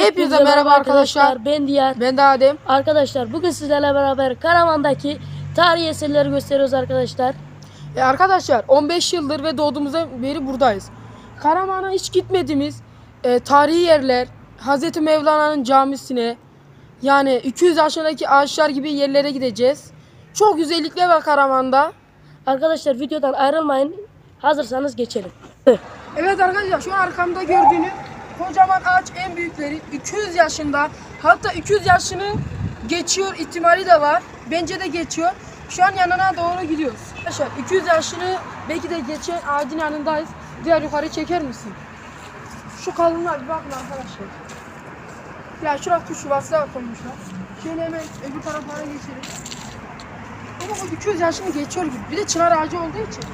Hepinize merhaba arkadaşlar. Ben Diyar. Ben de Adem. Arkadaşlar bugün sizlerle beraber Karaman'daki tarihi eserleri gösteriyoruz arkadaşlar. E arkadaşlar 15 yıldır ve doğduğumuzdan beri buradayız. Karaman'a hiç gitmediğimiz e, tarihi yerler, Hazreti Mevlana'nın camisine, yani 200 yaşındaki ağaçlar gibi yerlere gideceğiz. Çok güzellikler var Karaman'da. Arkadaşlar videodan ayrılmayın. Hazırsanız geçelim. Evet arkadaşlar şu arkamda gördüğünüz kocaman ağaç en büyükleri 200 yaşında hatta 200 yaşını geçiyor ihtimali de var. Bence de geçiyor. Şu an yanına doğru gidiyoruz. Arkadaşlar 200 yaşını belki de geçen ağacın yanındayız. Diğer yukarı çeker misin? Şu kalınlığa bir bakın arkadaşlar. Ya şurada kuş yuvası koymuşlar. Şöyle hemen öbür taraflara geçelim. Ama bu 200 yaşını geçiyor gibi. Bir de çınar ağacı olduğu için.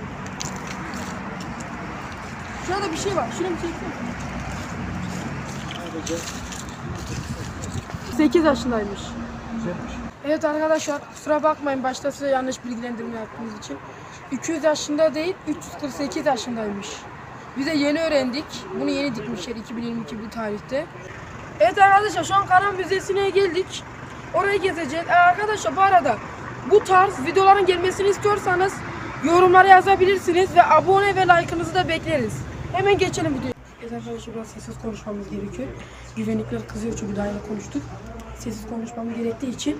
Şurada bir şey var. Şunu bir çeksene. 8 yaşındaymış. Evet arkadaşlar kusura bakmayın başta size yanlış bilgilendirme yaptığımız için. 200 yaşında değil 348 yaşındaymış. Biz de yeni öğrendik. Bunu yeni dikmişler 2022 bu tarihte. Evet arkadaşlar şu an Karan Müzesi'ne geldik. Orayı gezeceğiz. Ee, arkadaşlar bu arada bu tarz videoların gelmesini istiyorsanız yorumlara yazabilirsiniz ve abone ve like'ınızı da bekleriz. Hemen geçelim videoya. Evet arkadaşlar biraz sessiz konuşmamız gerekiyor. Güvenlikler kızıyor çünkü daha yeni konuştuk. Sessiz konuşmam gerektiği için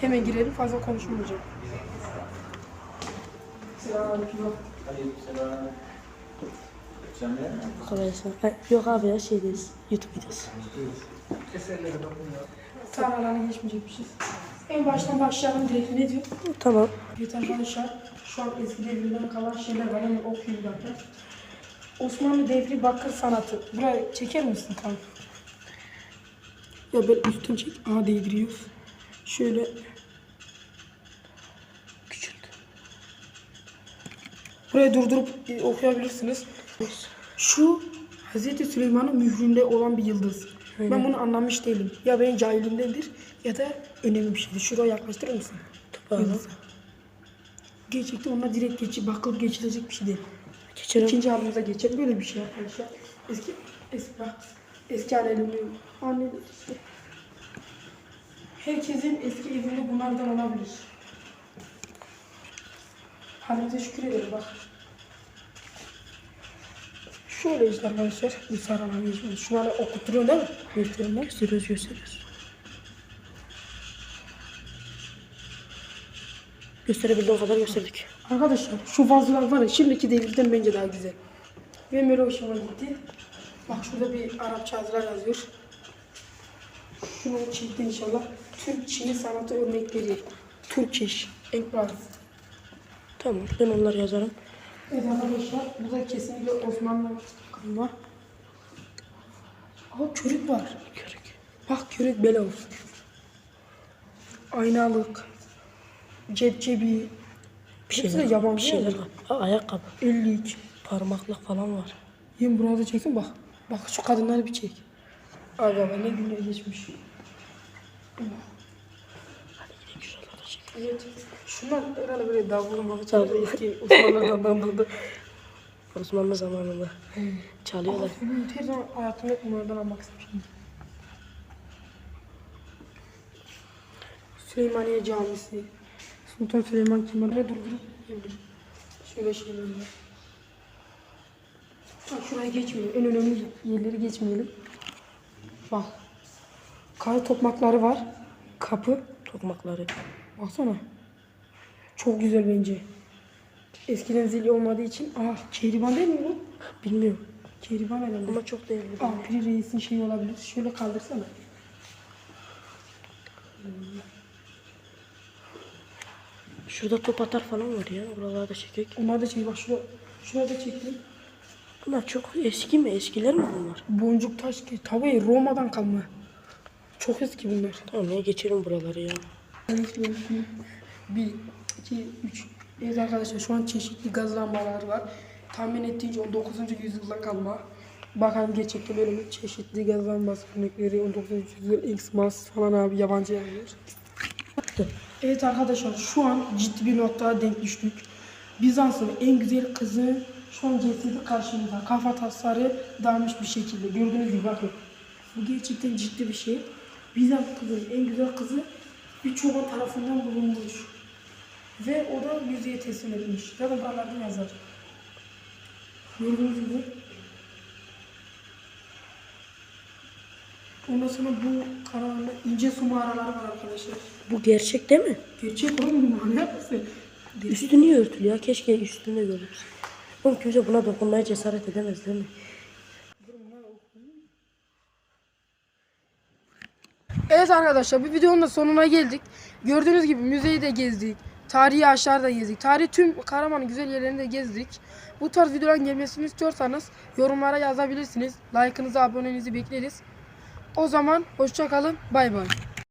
hemen girelim fazla konuşmayacağım. Selamünaleyküm. Arkadaşlar. Ha, Yok abi ya şeydeyiz. YouTube videosu. Tarlalarını geçmeyecekmişiz. En baştan başlayalım direkt ne diyor? Tamam. Evet arkadaşlar şu an eski devirden kalan şeyler var hemen okuyayım zaten. Osmanlı devri bakır sanatı. Buraya çeker misin kanka? Ya ben üstün çek. Aha değdiriyoruz. Şöyle küçült. Buraya durdurup e, okuyabilirsiniz. Şu Hazreti Süleyman'ın mühründe olan bir yıldız. Ben bunu anlamış değilim. Ya benim cahilimdendir ya da önemli bir şeydir. Şuraya yaklaştırır mısın? Tamam. Gerçekten onlar direkt geçip bakılıp geçilecek bir şey değil. Geçelim. İkinci halimize geçelim. Böyle bir şey arkadaşlar. Eski, eski bak. Eski annelerini, anne. Herkesin eski evinde bunlardan olabilir. Halimize şükür edelim bak. Şöyle işte arkadaşlar. Bir sarana geçmiş. Şu an okutturuyor değil mi? Gösteriyorum. Gösteriyoruz gösteriyoruz. Gösterebildiğim kadar gösterdik. Arkadaşlar şu vazolar var ya şimdiki devirden bence daha güzel. Benim böyle hoşuma gitti. Bak şurada bir Arapça yazılar yazıyor. Şunu çekti inşallah. Türk Çin'i sanatı örnekleri. Türk iş. Enkaz. Tamam ben onları yazarım. Evet arkadaşlar bu da kesinlikle Osmanlı kalma. Aa körük var. Körük. Bak körük bela olsun. Aynalık. Cep cebi. Bir Hepsi de şeyler, yabancı bir şeyler ya. var. Ha, ayakkabı. Önlük. Parmaklık falan var. Yem burada çeksin bak. Bak şu kadınları bir çek. Ay baba ne günler geçmiş. Hadi gidelim şuralarda çekelim. Evet. Şunlar herhalde böyle davul malı Davul. çalıyor. Eski Osmanlılardan bandırdı. Osmanlı zamanında çalıyorlar. Benim her zaman hayatımda hep bunlardan almak istemişim. Süleymaniye Camisi. Sultan Süleyman Kemal'e durdurup evli. Şöyle şeyler var. Bak şuraya geçmeyelim. En önemli yerleri geçmeyelim. Bak. Kar tokmakları var. Kapı. Tokmakları. Baksana. Çok güzel bence. Eskiden zil olmadığı için. Aa kehriban değil mi bu? Bilmiyorum. Kehriban herhalde. Ama çok değerli. Aa Piri Reis'in şeyi olabilir. Şöyle kaldırsana. Şurada top atar falan var ya. Buralarda çekek. Onlar da çek. Bak şurada, şurada çektim. Bunlar çok eski mi? Eskiler mi bunlar? Boncuk taş ki. Tabii Roma'dan kalma. Çok eski bunlar. Tamam ya geçelim buraları ya. Bir, iki, üç. Evet arkadaşlar şu an çeşitli gaz lambaları var. Tahmin ettiğince 19. yüzyılda kalma. Bakalım gerçekten böyle? Çeşitli gaz lambası örnekleri 19. yüzyıl X-Mas falan abi yabancı yazıyor. Evet arkadaşlar şu an ciddi bir noktaya denk düştük. Bizans'ın en güzel kızı şu an cesedi karşımızda. Kafa tasları dağılmış bir şekilde. Gördüğünüz gibi bakın. Bu gerçekten ciddi bir şey. Bizans kızı, en güzel kızı bir çoban tarafından bulunmuş. Ve o da müzeye teslim edilmiş. Zaten buralarda yazar. Gördüğünüz gibi. Ondan sonra bu karavanda ince su mağaraları var arkadaşlar. Bu gerçek değil mi? Gerçek oğlum bu manyak mısın? Üstü niye örtülü ya? Keşke üstünde görürüz. Oğlum kimse buna dokunmaya cesaret edemez değil mi? Evet arkadaşlar bu videonun da sonuna geldik. Gördüğünüz gibi müzeyi de gezdik. Tarihi ağaçlar da gezdik. Tarihi tüm Karaman'ın güzel yerlerini de gezdik. Bu tarz videoların gelmesini istiyorsanız yorumlara yazabilirsiniz. Like'ınızı, abonenizi bekleriz. O zaman hoşça kalın. Bay bay.